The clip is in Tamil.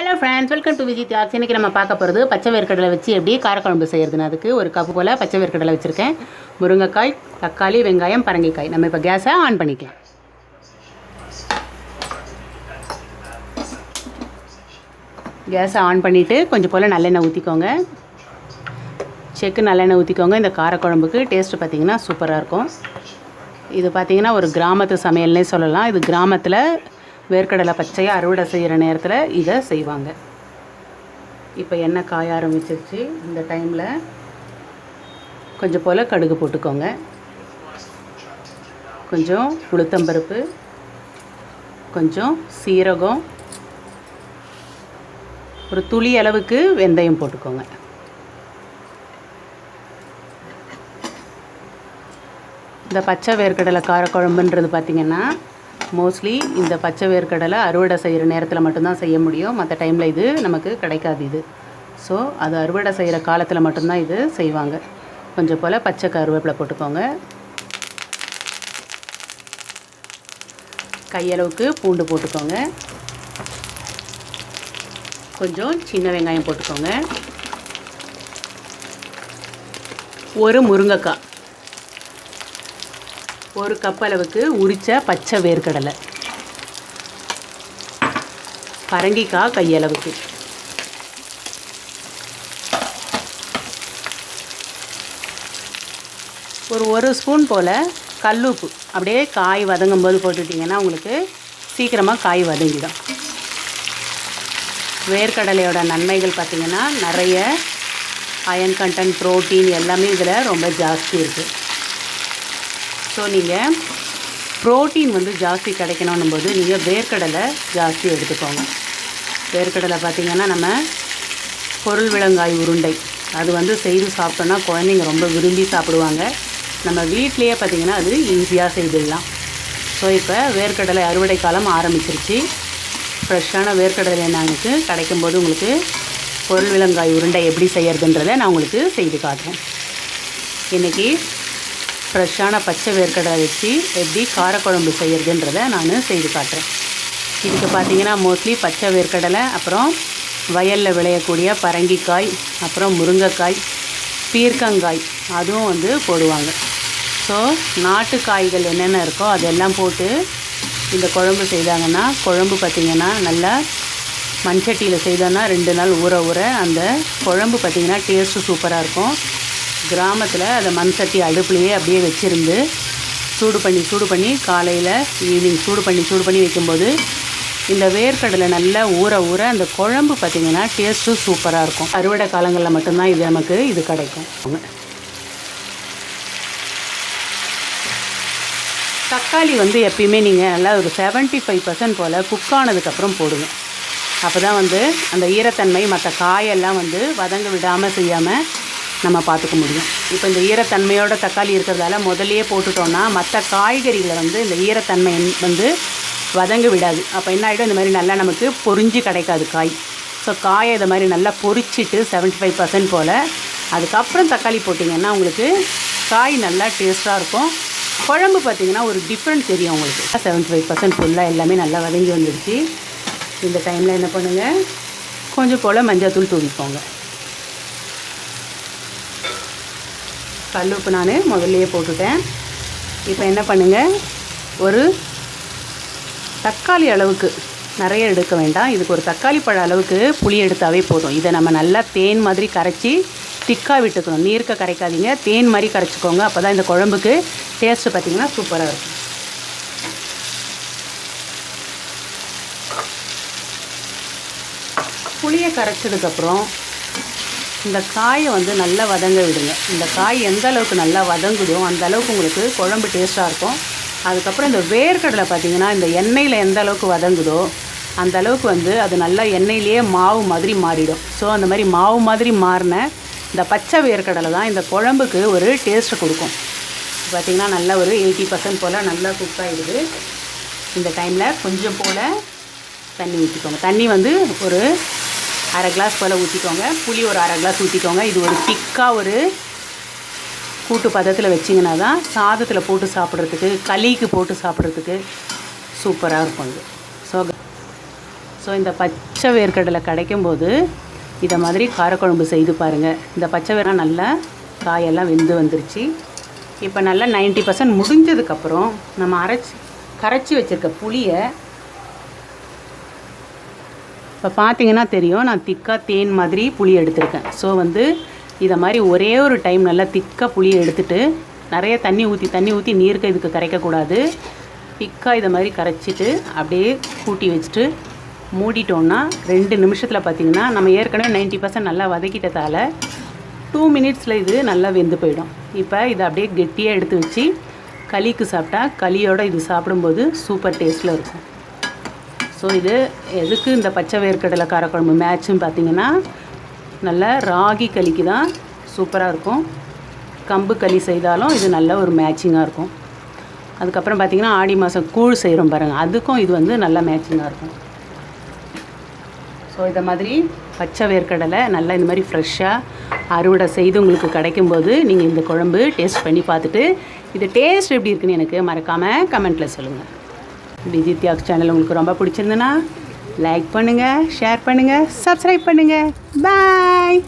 Hello friends welcome to Vijay தியாக்ஸ் இன்றைக்கி நம்ம பார்க்க போகிறது பச்சை வேர்க்கடலை வச்சு எப்படி காரக்குழம்பு செய்கிறதுன்னு அதுக்கு ஒரு கப்பு போல் பச்சை வேர்க்கடலை வச்சுருக்கேன். முருங்கைக்காய் தக்காளி வெங்காயம் பரங்கிக்காய். நம்ம இப்போ கேஸை ஆன் பண்ணிக்கலாம். கேஸை ஆன் பண்ணிவிட்டு கொஞ்சம் போல் நல்லெண்ணெய் ஊற்றிக்கோங்க செக்கு நல்லெண்ணெய் ஊற்றிக்கோங்க இந்த காரக்குழம்புக்கு டேஸ்ட்டு பார்த்திங்கன்னா சூப்பராக இருக்கும். இது பார்த்தீங்கன்னா ஒரு கிராமத்து சமையல்னே சொல்லலாம். இது கிராமத்தில் வேர்க்கடலை பச்சையாக அறுவடை செய்கிற நேரத்தில் இதை செய்வாங்க. இப்போ எண்ணெய் காய ஆரம்பிச்சிருச்சு. இந்த டைமில் கொஞ்சம் போல் கடுகு போட்டுக்கோங்க. கொஞ்சம் உளுத்தம்பருப்பு கொஞ்சம் சீரகம் ஒரு துளி அளவுக்கு வெந்தயம் போட்டுக்கோங்க. இந்த பச்சை வேர்க்கடலை காரக்குழம்புன்றது பார்த்திங்கன்னா மோஸ்ட்லி இந்த பச்சை வேர்க்கடலை அறுவடை செய்கிற நேரத்தில் மட்டும்தான் செய்ய முடியும். மற்ற டைமில் இது நமக்கு கிடைக்காது இது. ஸோ அது அறுவடை செய்கிற காலத்தில் மட்டும்தான் இது செய்வாங்க. கொஞ்சம் போல் பச்சை கருவேப்பிலை போட்டுக்கோங்க. கையளவுக்கு பூண்டு போட்டுக்கோங்க. கொஞ்சம் சின்ன வெங்காயம் போட்டுக்கோங்க. ஒரு முருங்கைக்காய். ஒரு கப் அளவுக்கு உரித்த பச்சை வேர்க்கடலை. பரங்கிக்காய் கையளவுக்கு. ஒரு ஒரு ஸ்பூன் போல் கல்லுப்பு. அப்படியே காய் வதங்கும் போது போட்டுட்டிங்கன்னா உங்களுக்கு சீக்கிரமாக காய் வதங்கிடும். வேர்க்கடலையோட நன்மைகள் பார்த்திங்கன்னா நிறைய அயன் கண்டென்ட் ப்ரோட்டீன் எல்லாமே இதில் ரொம்ப ஜாஸ்தி இருக்குது ஸோ நீங்கள் ப்ரோட்டீன் வந்து ஜாஸ்தி கிடைக்கணும் போது நீங்கள் வேர்க்கடலை ஜாஸ்தி எடுத்துக்கோங்க. வேர்க்கடலை பார்த்திங்கன்னா நம்ம பொருள் விலங்காய் உருண்டை. அது வந்து செய்து சாப்பிட்டோன்னா குழந்தைங்க ரொம்ப விரும்பி சாப்பிடுவாங்க. நம்ம வீட்லேயே பார்த்திங்கன்னா அது ஈஸியாக செய்திடலாம். ஸோ இப்போ வேர்க்கடலை அறுவடை காலம் ஆரம்பிச்சிருச்சு. ஃப்ரெஷ்ஷான வேர்க்கடலை நாங்களுக்கு கிடைக்கும்போது உங்களுக்கு பொருள் விலங்காய் உருண்டை எப்படி செய்யறதுன்றதை நான் உங்களுக்கு செய்து காட்டுறேன். இன்றைக்கி ஃப்ரெஷ்ஷான பச்சை வேர்க்கடலை வச்சு எப்படி காரக்குழம்பு செய்கிறதுன்றதை நான் செய்து காட்டுறேன். இதுக்கு பார்த்தீங்கன்னா மோஸ்ட்லி பச்சை வேர்க்கடலை அப்புறம் வயலில் விளையக்கூடிய பரங்கிக்காய் அப்புறம் முருங்கைக்காய் பீர்க்கங்காய் அதுவும் வந்து போடுவாங்க. ஸோ நாட்டு காய்கள் என்னென்ன இருக்கோ அதெல்லாம் போட்டு இந்த குழம்பு செய்தாங்கன்னா குழம்பு பார்த்திங்கன்னா நல்லா மண்சட்டியில் செய்தோன்னா ரெண்டு நாள் ஊற ஊற அந்த குழம்பு பார்த்திங்கன்னா டேஸ்ட்டு சூப்பராக இருக்கும். கிராமத்தில் அதை மண் சட்டி அடுப்புலையே அப்படியே வச்சுருந்து சூடு பண்ணி சூடு பண்ணி காலையில் ஈவினிங் சூடு பண்ணி சூடு பண்ணி வைக்கும்போது இந்த வேர்க்கடலை நல்லா ஊற ஊற அந்த குழம்பு பார்த்திங்கன்னா டேஸ்ட்டும் சூப்பராக இருக்கும். அறுவடை காலங்களில் மட்டும்தான் இது நமக்கு இது கிடைக்கும். தக்காளி வந்து எப்பயுமே நீங்கள் நல்லா ஒரு செவன்ட்டி ஃபைவ் பர்சன்ட் போல் குக் ஆனதுக்கப்புறம் போடுங்க. அப்போ தான் வந்து அந்த ஈரத்தன்மை மற்ற காயெல்லாம் வந்து வதங்க விடாமல் செய்யாமல் நம்ம பார்த்துக்க முடியும். இப்போ இந்த ஈரத்தன்மையோட தக்காளி இருக்கிறதால முதல்லையே போட்டுட்டோன்னா மற்ற காய்கறிகளை வந்து இந்த ஈரத்தன்மை வந்து வதங்க விடாது. அப்போ என்ன ஆகிடும் இந்த மாதிரி நல்லா நமக்கு பொரிஞ்சு கிடைக்காது காய். ஸோ காயை இதை மாதிரி நல்லா பொரிச்சிட்டு செவன்ட்டி ஃபைவ் பர்சன்ட் போல் அதுக்கப்புறம் தக்காளி போட்டிங்கன்னா உங்களுக்கு காய் நல்லா டேஸ்ட்டாக இருக்கும். குழம்பு பார்த்திங்கன்னா ஒரு டிஃப்ரெண்ட் தெரியும் உங்களுக்கு. செவன்ட்டி ஃபைவ் பர்சன்ட் ஃபுல்லாக எல்லாமே நல்லா வதங்கி வந்துடுச்சு. இந்த டைமில் என்ன பண்ணுங்கள் கொஞ்சம் போல் மஞ்சள் தூள் தூவிக்கோங்க. கல் உப்பு நான் முதல்லையே போட்டுட்டேன். இப்போ என்ன பண்ணுங்கள் ஒரு தக்காளி அளவுக்கு நிறைய எடுக்க வேண்டாம். இதுக்கு ஒரு தக்காளி பழ அளவுக்கு புளி எடுத்தாவே போதும். இதை நம்ம நல்லா தேன் மாதிரி கரைச்சி திக்காக விட்டுக்கணும். நீர்க்க கரைக்காதீங்க. தேன் மாதிரி கரைச்சிக்கோங்க. அப்போ தான் இந்த குழம்புக்கு டேஸ்ட்டு பார்த்திங்கன்னா சூப்பராக இருக்கும். புளியை கரைச்சதுக்கப்புறம் இந்த காயை வந்து நல்லா வதங்க விடுங்க. இந்த காய் எந்த அளவுக்கு நல்லா வதங்குதோ அந்த அளவுக்கு உங்களுக்கு குழம்பு டேஸ்ட்டாக இருக்கும். அதுக்கப்புறம் இந்த வேர்க்கடலை பார்த்திங்கன்னா இந்த எண்ணெயில் எந்த அளவுக்கு வதங்குதோ அந்த அளவுக்கு வந்து அது நல்லா எண்ணெயிலேயே மாவு மாதிரி மாறிடும். ஸோ அந்த மாதிரி மாவு மாதிரி மாறின இந்த பச்சை வேர்க்கடலை தான் இந்த குழம்புக்கு ஒரு டேஸ்ட்டை கொடுக்கும். பார்த்திங்கன்னா நல்லா ஒரு எயிட்டி பர்சன்ட் போல் நல்லா குக் ஆகிடுது இந்த டைமில் கொஞ்சம் போல் தண்ணி ஊற்றிக்கோங்க தண்ணி வந்து ஒரு அரை கிளாஸ் போல் ஊற்றிக்கோங்க புளி ஒரு அரை கிளாஸ் ஊற்றிக்கோங்க இது ஒரு திக்காக ஒரு கூட்டு பதத்தில் வச்சிங்கன்னா தான் சாதத்தில் போட்டு சாப்பிட்றதுக்கு களிக்கு போட்டு சாப்பிட்றதுக்கு சூப்பராக இருக்கும் இது ஸோ ஸோ இந்த பச்சை வேர்க்கடலை கிடைக்கும்போது இதை மாதிரி காரக்குழம்பு செய்து பாருங்கள் இந்த பச்சை வேரம் நல்லா காயெல்லாம் வெந்து வந்துருச்சு. இப்போ நல்லா நைன்ட்டி பர்சன்ட் முடிஞ்சதுக்கப்புறம் நம்ம அரைச்சி கரைச்சி வச்சுருக்க புளியை இப்போ பார்த்தீங்கன்னா தெரியும் நான் திக்காக தேன் மாதிரி புளி எடுத்திருக்கேன். ஸோ வந்து இதை மாதிரி ஒரே ஒரு டைம் நல்லா திக்காக புளியை எடுத்துட்டு நிறைய தண்ணி ஊற்றி தண்ணி ஊற்றி நீருக்கு இதுக்கு கரைக்கக்கூடாது. திக்காக இதை மாதிரி கரைச்சிட்டு அப்படியே கூட்டி வச்சுட்டு மூடிட்டோம்னா ரெண்டு நிமிஷத்தில் பார்த்திங்கன்னா நம்ம ஏற்கனவே நைன்ட்டி பர்சன்ட் நல்லா வதக்கிட்டதால டூ மினிட்ஸில் இது நல்லா வெந்து போயிடும். இப்போ இதை அப்படியே கெட்டியாக எடுத்து வச்சு களிக்கு சாப்பிட்டா களியோட இது சாப்பிடும்போது சூப்பர் டேஸ்ட்டில் இருக்கும். ஸோ இது எதுக்கு இந்த பச்சை வேர்க்கடலை காரக்குழம்பு மேட்ச்சுன்னு பார்த்தீங்கன்னா நல்ல ராகி களிக்கு தான் சூப்பராக இருக்கும். கம்பு களி செய்தாலும் இது நல்ல ஒரு மேட்சிங்காக இருக்கும். அதுக்கப்புறம் பார்த்தீங்கன்னா ஆடி மாதம் கூழ் செய்கிறோம் பாருங்கள் அதுக்கும் இது வந்து நல்ல மேட்சிங்காக இருக்கும். ஸோ இதை மாதிரி பச்சை வேர்க்கடலை நல்லா இந்த மாதிரி ஃப்ரெஷ்ஷாக அறுவடை செய்து உங்களுக்கு கிடைக்கும்போது நீங்கள் இந்த குழம்பு டேஸ்ட் பண்ணி பார்த்துட்டு இது டேஸ்ட் எப்படி இருக்குன்னு எனக்கு மறக்காமல் கமெண்ட்டில் சொல்லுங்கள் டிஜித்யாக்ஸ் சேனல் உங்களுக்கு ரொம்ப பிடிச்சிருந்துன்னா லைக் பண்ணுங்கள் ஷேர் பண்ணுங்கள் சப்ஸ்கிரைப் பண்ணுங்கள் பாய்